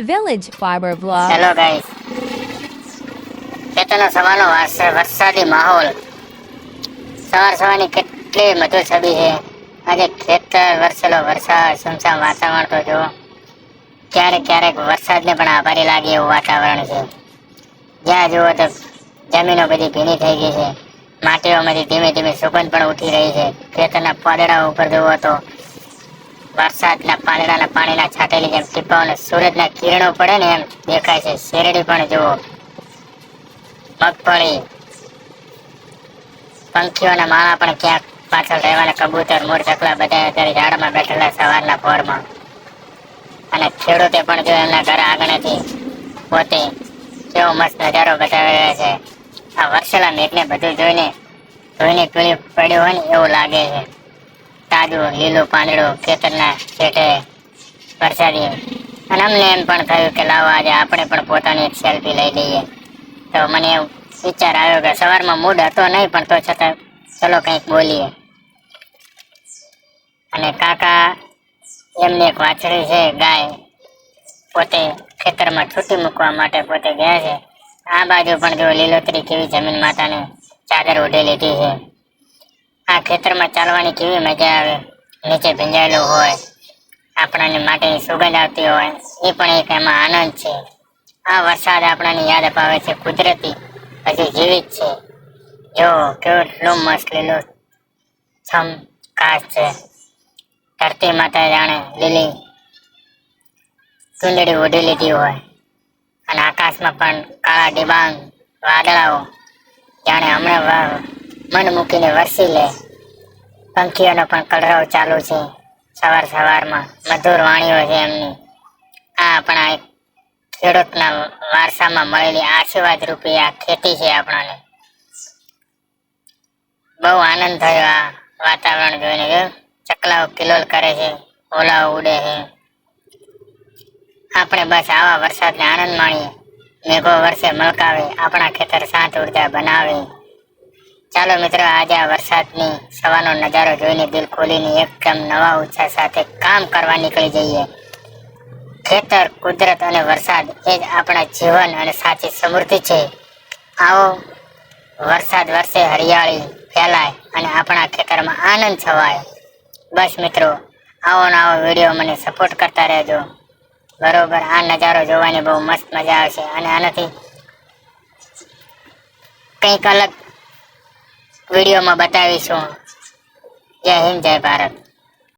Village Fiber Vlog. Hello guys ખેતરનો સવારનો વાસ- વરસાદી માહોલ. સવાર સવારની કેટલી મધુર છબી છે? આજે ખેતર વરસેલો વરસાદ, સુમસામ વાતાવરણ તો જો ક્યારેક ક્યારેક વરસાદને પણ આભારી લાગે એવું વાતાવરણ છે. જ્યાં જુઓ તો જમીનો બધી ભીની થઈ ગઈ છે. માટીઓમાંથી ધીમે ધીમે સુગંધ પણ ઉઠી રહી છે. ખેતરના પાંદડા ઉપર જુઓ તો વરસાદના પાંદડાના પાણીના છાંટેલી જેમ ટીપાઓને સૂરજના કિરણો પડે ને એમ દેખાય છે. શેરડી પણ જુઓ. મગફળી. પંખીઓના માળા પણ ક્યાંક પાછળ રહેવાના કબૂતર મોર ચકલા બધા અત્યારે ઝાડમાં બેઠેલા સવારના પોરમાં અને ખેડૂતે પણ જો એમના ઘર આંગણેથી પોતે કેવો મસ્ત નજારો બતાવી રહ્યા છે. આ વર્ષેલા મેઘને બધું જોઈને ધોઈને પીળી પડ્યું હોય ને એવું લાગે છે. તાજું લીલું પાંદડું ખેતરના છેટે વરસાદી અને અમને એમ પણ થયું કે લાવો આજે આપણે પણ પોતાની એક સેલ્ફી લઈ લઈએ. તો મને વિચાર આવ્યો કે સવારમાં મૂડ હતો નહીં, પણ તો છતાં ચલો કંઈક બોલીએ. અને કાકા એમને એક વાછડી છે, ગાય પોતે ખેતરમાં છૂટી મૂકવા માટે પોતે ગયા છે. આ બાજુ પણ જો લીલોતરી કેવી જમીન માતાને ચાદર ઓઢી લીધી છે. આ ખેતરમાં ચાલવાની કેવી મજા આવે, નીચે ભીંજાયેલું હોય, આપણાની માટેની સુગંધ આવતી હોય, એ પણ એક એમાં આનંદ છે. આ વરસાદ આપણાની યાદ અપાવે છે કુદરતી, હજી જીવિત છે. જો કેટલું મસ્ત લીલું છમ કાશ છે. ધરતી માતા જાણે લીલી ચૂંદડી ઓઢી લીધી હોય. અને આકાશમાં પણ કાળા ડિબાંગ વાદળાઓ જાણે હમણાં મન મૂકીને વરસી લે. પંખીઓનો પણ કલરવ ચાલુ છે. સવાર સવારમાં મધુર વાણીઓ છે એમની. આ આપણા એક ખેડૂતના વારસામાં મળેલી આશીર્વાદ રૂપી આ ખેતી છે આપણને. બહુ આનંદ થયો આ વાતાવરણ જોઈને જો. ચકલાઓ કિલોલ કરે છે, ઓલાઓ ઉડે છે. આપણે બસ આવા વરસાદને આનંદ માણીએ. મેઘો વર્ષે મલકાવે, આપણા ખેતર સાત ઊર્જા બનાવે. ચાલો મિત્રો, આજે આ વરસાદની સવારનો નજારો જોઈને દિલ ખોલીને એકદમ નવા ઉત્સાહ સાથે કામ કરવા નીકળી જઈએ. ખેતર, કુદરત અને વરસાદ એ જ આપણા જીવન અને સાચી સમૃદ્ધિ છે. આવો વરસાદ વરસે હરિયાળી, ફેલાય અને આપણા ખેતરમાં આનંદ છવાય. બસ મિત્રો, આવો આવો વીડિયો મને સપોર્ટ કરતા રહેજો. બરોબર, આ નજારો જોવાની બહુ મસ્ત મજા આવશે અને આનાથી કંઈક અલગ વિડીયોમાં બતાવીશું. જય હિન્દ જય ભારત